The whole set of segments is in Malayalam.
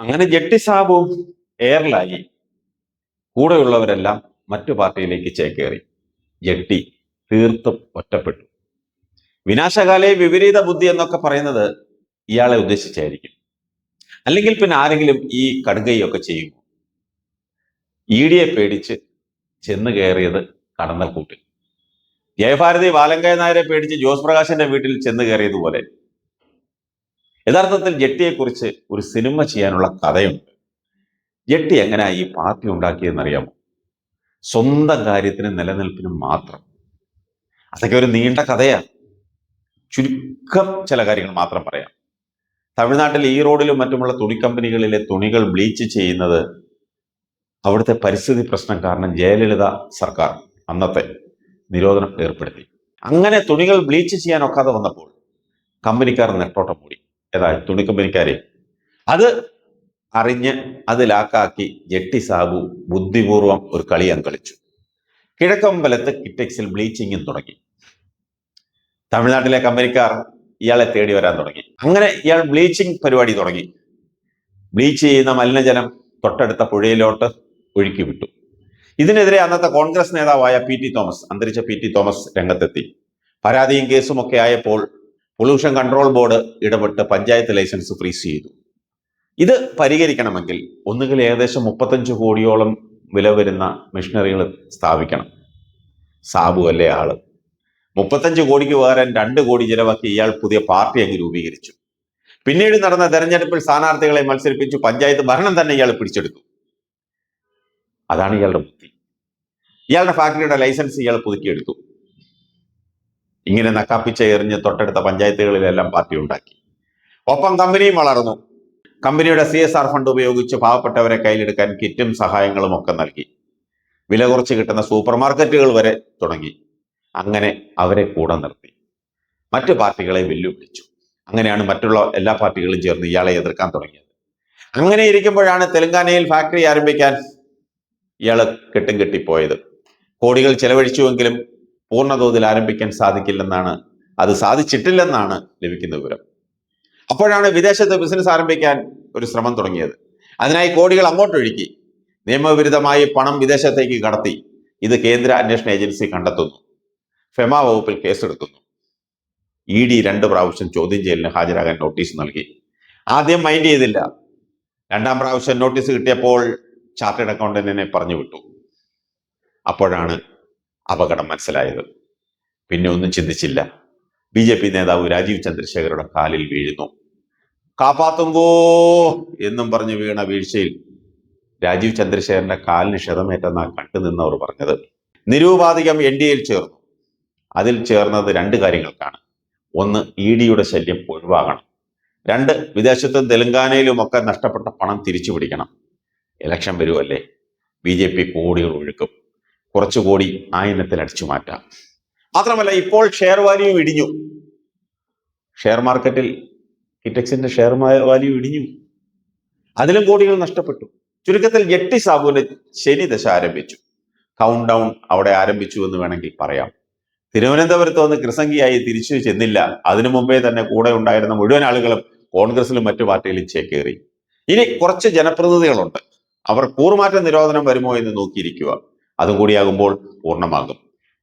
അങ്ങനെ ജെട്ടി സാബു എയറിലായി കൂടെയുള്ളവരെല്ലാം മറ്റു പാർട്ടിയിലേക്ക് ചേക്കേറി. ജെട്ടി തീർത്തും ഒറ്റപ്പെട്ടു. വിനാശകാലയെ വിപരീത ബുദ്ധി എന്നൊക്കെ പറയുന്നത് ഇയാളെ ഉദ്ദേശിച്ചായിരിക്കും. അല്ലെങ്കിൽ പിന്നെ ആരെങ്കിലും ഈ കടുകയൊക്കെ ചെയ്യുമോ? ഇഡിയെ ഡിയെ പേടിച്ച് ചെന്ന് കയറിയത് കടന്നൽക്കൂട്ടിൽ. ജയഭാരതി ബാലങ്കയ നായരെ പേടിച്ച് ജോസ് പ്രകാശിന്റെ വീട്ടിൽ ചെന്ന് കയറിയതുപോലെ യഥാർത്ഥത്തിൽ ജെട്ടിയെക്കുറിച്ച് ഒരു സിനിമ ചെയ്യാനുള്ള കഥയുണ്ട്. ജെട്ടി എങ്ങനെയാ ഈ പാർട്ടി ഉണ്ടാക്കിയെന്നറിയാമോ സ്വന്തം കാര്യത്തിനും നിലനിൽപ്പിനും മാത്രം. അതൊക്കെ ഒരു നീണ്ട കഥയാണ് ചുരുക്കം ചില കാര്യങ്ങൾ മാത്രം പറയാം. തമിഴ്നാട്ടിൽ ഈ റോഡിലും മറ്റുമുള്ള തുണി കമ്പനികളിലെ തുണികൾ ബ്ലീച്ച് ചെയ്യുന്നത് അവിടുത്തെ പരിസ്ഥിതി പ്രശ്നം കാരണം ജയലളിത സർക്കാർ അന്നത്തെ നിരോധനം ഏർപ്പെടുത്തി. അങ്ങനെ തുണികൾ ബ്ലീച്ച് ചെയ്യാൻ ഒക്കാതെ വന്നപ്പോൾ കമ്പനിക്കാർ നെട്ടോട്ടം മൂടി. ഏതാ തുണിക്കമ്പനിക്കാരെ? അത് അറിഞ്ഞ് അത് ലാക്കാക്കി ജെട്ടി സാബു ബുദ്ധിപൂർവം ഒരു കളിയാൻ കളിച്ചു കിഴക്കമ്പലത്ത് കിറ്റക്സിൽ ബ്ലീച്ചിങ്ങും തുടങ്ങി. തമിഴ്നാട്ടിലെ കമ്പനിക്കാർ ഇയാളെ തേടി വരാൻ തുടങ്ങി. അങ്ങനെ ഇയാൾ ബ്ലീച്ചിങ് പരിപാടി തുടങ്ങി. ബ്ലീച്ച് ചെയ്യുന്ന മലിനജലം തൊട്ടടുത്ത പുഴയിലോട്ട് ഒഴുക്കി വിട്ടു. ഇതിനെതിരെ അന്നത്തെ കോൺഗ്രസ് നേതാവായ പി ടി തോമസ് അന്തരിച്ച പി ടി തോമസ് രംഗത്തെത്തി. പരാതിയും കേസുമൊക്കെ ആയപ്പോൾ പൊല്യൂഷൻ കൺട്രോൾ ബോർഡ് ഇടപെട്ട് പഞ്ചായത്ത് ലൈസൻസ് ഫ്രീസ് ചെയ്തു. ഇത് പരിഹരിക്കണമെങ്കിൽ ഒന്നുകിൽ ഏകദേശം മുപ്പത്തഞ്ച് കോടിയോളം വില വരുന്ന മെഷീനറികൾ സ്ഥാപിക്കണം. സാബു അല്ലേ ആൾ? മുപ്പത്തഞ്ച് കോടിക്ക് പകരം രണ്ട് കോടി ചിലവാക്കി ഇയാൾ പുതിയ പാർട്ടി അങ്ങ് രൂപീകരിച്ചു. പിന്നീട് നടന്ന തെരഞ്ഞെടുപ്പിൽ സ്ഥാനാർത്ഥികളെ മത്സരിപ്പിച്ചു പഞ്ചായത്ത് ഭരണം തന്നെ ഇയാൾ പിടിച്ചെടുത്തു. അതാണ് ഇയാളുടെ ബുദ്ധി. ഇയാളുടെ ഫാക്ടറിയുടെ ലൈസൻസ് ഇയാൾ പുതുക്കിയെടുത്തു. ഇങ്ങനെ നക്കാപ്പിച്ച എറിഞ്ഞ് തൊട്ടടുത്ത പഞ്ചായത്തുകളിലെല്ലാം പാർട്ടി ഉണ്ടാക്കി. ഒപ്പം കമ്പനിയും വളർന്നു. കമ്പനിയുടെ സി എസ് ആർ ഫണ്ട് ഉപയോഗിച്ച് പാവപ്പെട്ടവരെ കയ്യിലെടുക്കാൻ കിറ്റും സഹായങ്ങളും ഒക്കെ നൽകി. വില കുറച്ച് കിട്ടുന്ന സൂപ്പർ മാർക്കറ്റുകൾ വരെ തുടങ്ങി. അങ്ങനെ അവരെ കൂടെ നിർത്തി. മറ്റു പാർട്ടികളെ വെല്ലുവിളിച്ചു. അങ്ങനെയാണ് മറ്റുള്ള എല്ലാ പാർട്ടികളും ചേർന്ന് ഇയാളെ എതിർക്കാൻ തുടങ്ങിയത്. അങ്ങനെ ഇരിക്കുമ്പോഴാണ് തെലങ്കാനയിൽ ഫാക്ടറി ആരംഭിക്കാൻ ഇയാൾ കെട്ടും കെട്ടിപ്പോയത്. കോടികൾ ചെലവഴിച്ചുവെങ്കിലും പൂർണതോതിൽ ആരംഭിക്കാൻ സാധിക്കില്ലെന്നാണ്. അത് സാധിച്ചിട്ടില്ലെന്നാണ് ലഭിക്കുന്ന വിവരം. അപ്പോഴാണ് വിദേശത്ത് ബിസിനസ് ആരംഭിക്കാൻ ഒരു ശ്രമം തുടങ്ങിയത്. അതിനായി കോടികൾ അങ്ങോട്ടൊഴുക്കി നിയമവിരുദ്ധമായി പണം വിദേശത്തേക്ക് കടത്തി. ഇത് കേന്ദ്ര അന്വേഷണ ഏജൻസി കണ്ടെത്തുന്നു. ഫെമ വകുപ്പിൽ കേസെടുക്കുന്നു. ഇ ഡി രണ്ട് പ്രാവശ്യം ചോദ്യം ചെയ്യലിന് ഹാജരാകാൻ നോട്ടീസ് നൽകി. ആദ്യം മൈൻഡ് ചെയ്തില്ല. രണ്ടാം പ്രാവശ്യം നോട്ടീസ് കിട്ടിയപ്പോൾ ചാർട്ടേഡ് അക്കൗണ്ടന്റിനെ പറഞ്ഞു വിട്ടു. അപ്പോഴാണ് അപകടം മനസ്സിലായത്. പിന്നെ ഒന്നും ചിന്തിച്ചില്ല. ബി ജെ പി നേതാവ് രാജീവ് ചന്ദ്രശേഖരുടെ കാലിൽ വീഴുന്നു. കാപ്പാത്തുങ്കോ എന്നും പറഞ്ഞു വീണ വീഴ്ചയിൽ രാജീവ് ചന്ദ്രശേഖരന്റെ കാലിന് ക്ഷതമേറ്റെന്നാ കണ്ടുനിന്നവർ പറഞ്ഞത്. നിരൂപാധികം എൻ ഡി എയിൽ ചേർന്നു. അതിൽ ചേർന്നത് രണ്ട് കാര്യങ്ങൾക്കാണ്. ഒന്ന് ഇ ഡിയുടെ ശല്യം ഒഴിവാകണം. രണ്ട് വിദേശത്തും തെലങ്കാനയിലും ഒക്കെ നഷ്ടപ്പെട്ട പണം തിരിച്ചു പിടിക്കണം ഇലക്ഷൻ വരുമല്ലേ ബി ജെ പി കോടികൾ ഒഴുക്കും. കുറച്ചു കോടി ആ ഇനത്തിൽ അടിച്ചു മാറ്റാം. മാത്രമല്ല ഇപ്പോൾ ഷെയർ വാല്യൂ ഇടിഞ്ഞു. ഷെയർ മാർക്കറ്റിൽ കിറ്റക്സിന്റെ ഷെയർ വാല്യൂ ഇടിഞ്ഞു. അതിലും കോടികൾ നഷ്ടപ്പെട്ടു. ചുരുക്കത്തിൽ ജെട്ടി സാബുവിന്റെ ശനി ദശ ആരംഭിച്ചു. കൗണ്ട് ഡൗൺ അവിടെ ആരംഭിച്ചു എന്ന് വേണമെങ്കിൽ പറയാം. തിരുവനന്തപുരത്ത് വന്ന് കൃസംഗിയായി തിരിച്ചു ചെന്നില്ല. അതിനു മുമ്പേ തന്നെ കൂടെ ഉണ്ടായിരുന്ന മുഴുവൻ ആളുകളും കോൺഗ്രസിലും മറ്റു പാർട്ടിയിലും ചേക്കേറി. ഇനി കുറച്ച് ജനപ്രതിനിധികളുണ്ട്. അവർ കൂറുമാറ്റ നിരോധനം വരുമോ എന്ന് നോക്കിയിരിക്കുക. അതും കൂടിയാകുമ്പോൾ പൂർണമാകും.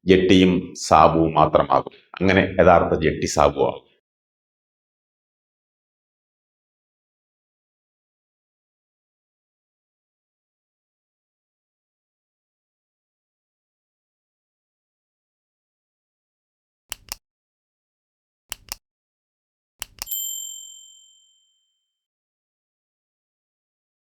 ജെട്ടിയും സാബുവും മാത്രമാകും. അങ്ങനെ യഥാർത്ഥ ജെട്ടി സാബുവാകും.